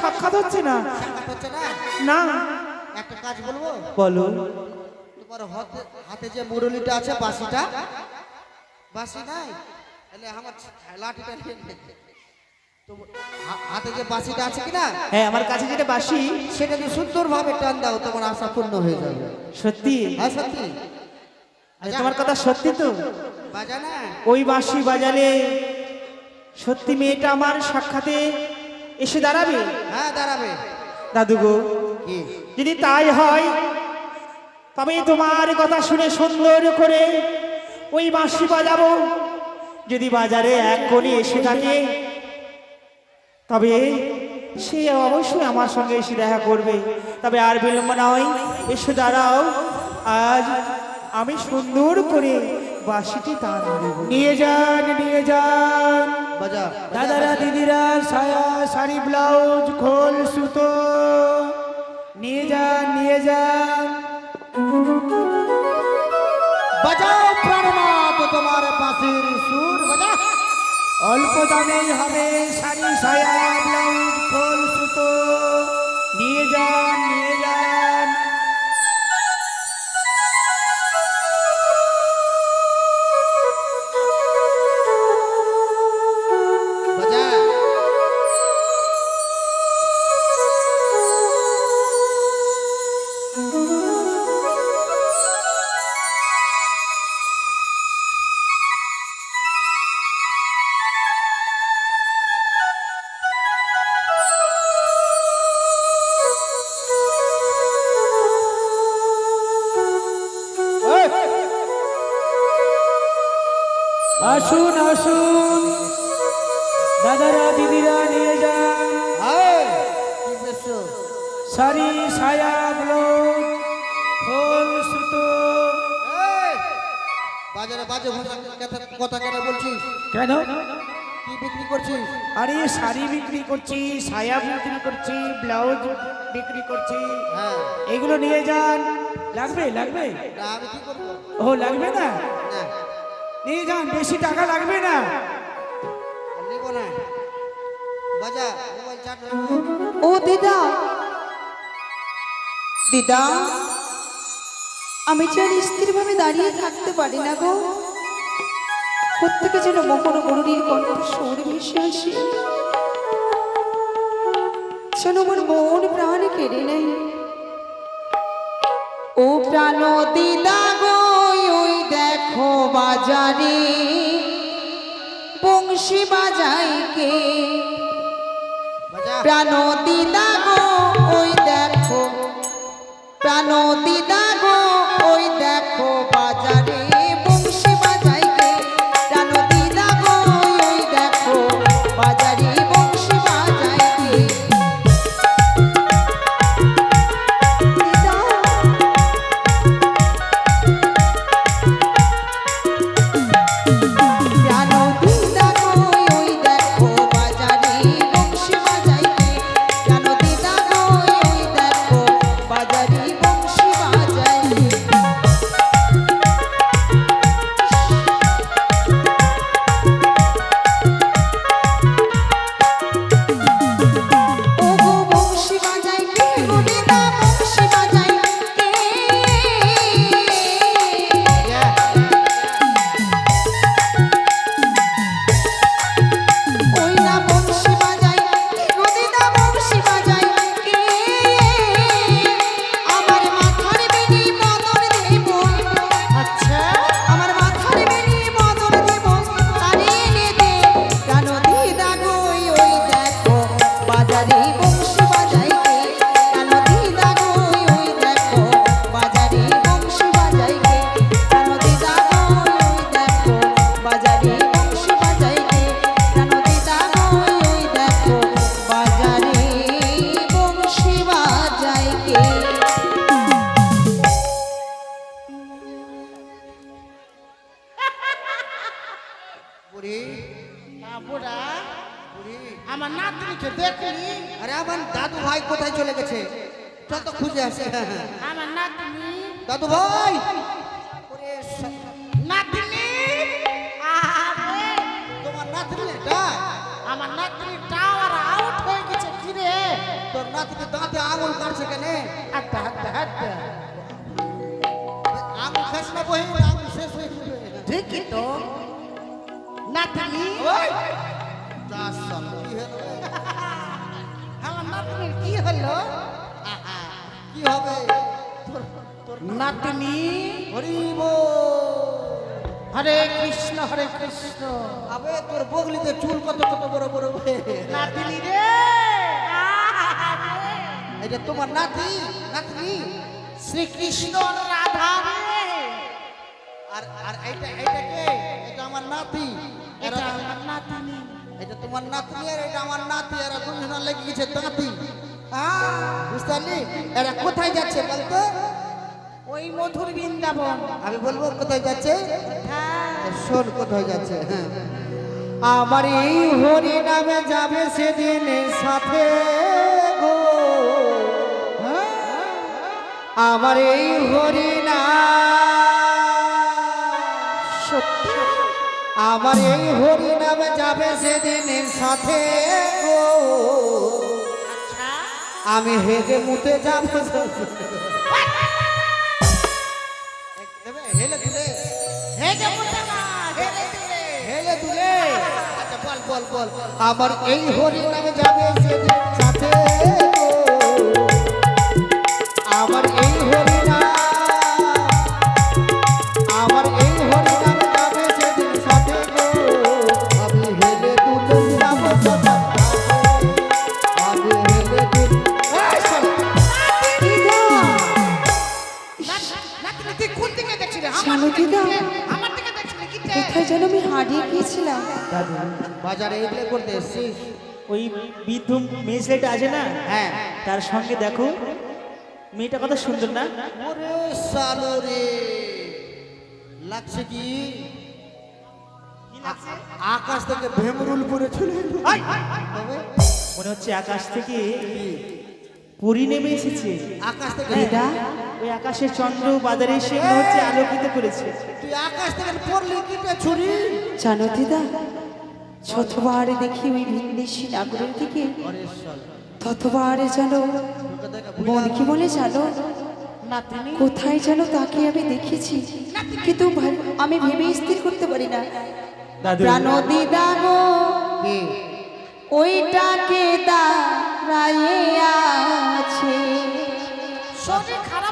সাক্ষাৎ হচ্ছে না? সাক্ষাৎ হচ্ছে না? না। একটা কাজ বলব? বলো। তোমার হাতে হাতে যে মুরলিটা আছে বাসিটা বাসি নাই? তাহলে আমার লাঠিটা হাতে যে বাসিটা আছে কি না হ্যাঁ আমার কাছে যেটা বাসি সেটা যদি সুন্দরভাবে টান দাও তোমার আশা পূর্ণ হয়ে যাবে। সত্যি? হ্যাঁ সত্যি। তোমার কথা সত্যি তো। বাজা না ওই বাঁশি বাজালে সত্যি মেয়েটা আমার সাক্ষাতে এসে দাঁড়াবে? হ্যাঁ দাঁড়াবে। দাদু গো যদি তাই হয় তবে তোমার কথা শুনে সুন্দর করে ওই বাঁশি বাজাবো। যদি বাজারে এক কোণে এসে থাকে তবে সে অবশ্যই আমার সঙ্গে এসে দেখা করবে। তবে আর বিলম্ব নয় এসে দাঁড়াও। আজ আমি সুন্দর করে বাঁশিটি তার নিয়ে যান নিয়ে যান। দাদারা দিদিরা সায়া শাড়ি ব্লাউজ খোল সুতো। নিয়ে যান নিয়ে যান। বাজাও প্রাণনাথ তোমার বাঁশির সুর বাজা। অল্প দামেই হবে শাড়ি সায়া ব্লাউজ খোল সুতো। নিয়ে যান নিয়ে যান। শাড়ি সায়া ব্লাউজ খোল সুতো বাজারে বাজে কথা- কথা কেন বলছিস? কেন? কি বিক্রি করছিস? আরে শাড়ি বিক্রি করছি সায়া বিক্রি করছি ব্লাউজ বিক্রি করছি। হ্যাঁ। এগুলো নিয়ে যান। লাগবে লাগবে? আমি কি করব? ও লাগবে না? নিয়ে যান বেশি টাকা লাগবে না। আর না। বাজা মোবাইল চার্জ ও দিদা দিদা আমি যে আর স্থিরভাবে দাঁড়িয়ে থাকতে পারি না গো। প্রত্যেকে যেন মোহন গরুরীর কণ্ঠ সুর ভেসে আসে। যেন আমার মন প্রাণ কেড়ে নেই ও প্রাণ দিদা গো ওই দেখো বাজারে। বংশী বাজাই কে? বাজা। প্রাণ দিদা প্রাণ আমার নাতনিকে দেখলি আরে আমার দাদু ভাই কোথায় চলে গেছে? চল তো খুঁজে আসে। আমার নাতনি। দাদু ভাই! নাতনি? তোমার নাতনি এটা আমার নাতনি টাওয়ার আউট হয়ে গেছে কি রে? নাতিকে দাঁতে আঙুল কাটছে কেনে? হাঁটতে হাঁটতে হাঁটতে আঙুল খাস না বহি আঙুল শেষ হয়ে ঠিকই তো। নাতনি শালা, কি হলো? আমার নাতনির কি হলো? কি হবে? নাতনি। হরিব হরে কৃষ্ণ হরে কৃষ্ণ। আবে তোর বগলিতে চুল কত কত বড় বড় নাতনি রে। এটা তোমার নাতি? নাতনি? শ্রীকৃষ্ণ রাধা রে। আর আর এইটা এইটা কে? এটা আমার নাতি। এটা আমার নাতনি এটা তোমার নাতনি আর এটা আমার নাতি এরা লেগে গেছে বুঝতে পারলি? এরা কোথায় যাচ্ছে বলতো? ওই মধুর বৃন্দাবন। আমি বলব কোথায় যাচ্ছে? হ্যাঁ। শোন কোথায় যাচ্ছে হ্যাঁ। আমার এই হরি নামে যাবে সেদিন সাথে গো। হ্যাঁ? আমার এই হরি সত্যি আমার এই হরি নামে যাবে সেদিনের সাথে আচ্ছা আমি হেগে মুতে যাব। হেলে দিলে। না দিলে হেলে দিলে। আচ্ছা বল বল বল আমার এই হরি নামে যাবে সেদিন সাথে বাজারে এগুলো করতে এসছিস ওই বৃদ্ধ মেয়ে ছেলেটা আছে না? হ্যাঁ। তার সঙ্গে দেখো। মেয়েটা কত সুন্দর না? ওরে সালো রে। লাগছে কি? আকাশ থেকে ভেমরুল পরে চলে মনে হচ্ছে আকাশ থেকে পরি নেমে এসেছে। আকাশ থেকে? দিদা ওই আকাশের চন্দ্র বাজারে এসে হচ্ছে আলোকিত করেছে। তুই আকাশ থেকে পড়লি কিটা ছুরি? জানো দিদা যতবার দেখি ওই ভিন্দেশি নাগরের দিকে ততবার যেন মন কি বলে জানো? কোথায় যেন তাকে আমি দেখেছি কিন্তু আমি ভেবে স্থির করতে পারি না। দাদু। প্রাণ দিদা গো কি? ওইটাকে দাঁড়াইয়ে আছে। শরীর খারাপ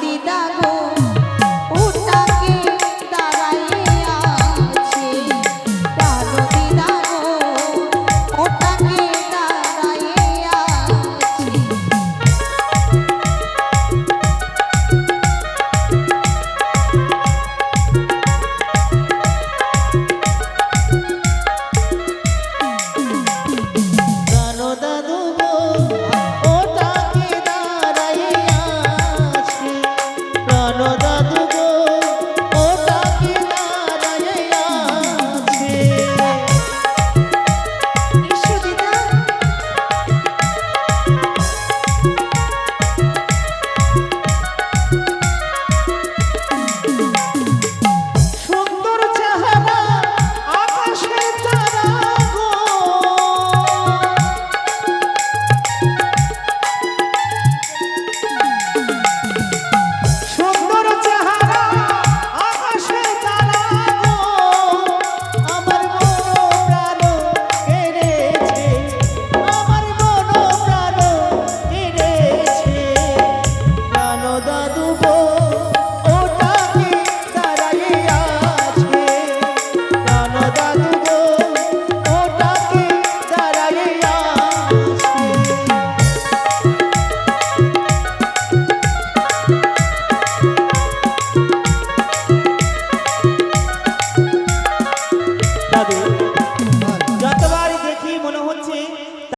দিদা গো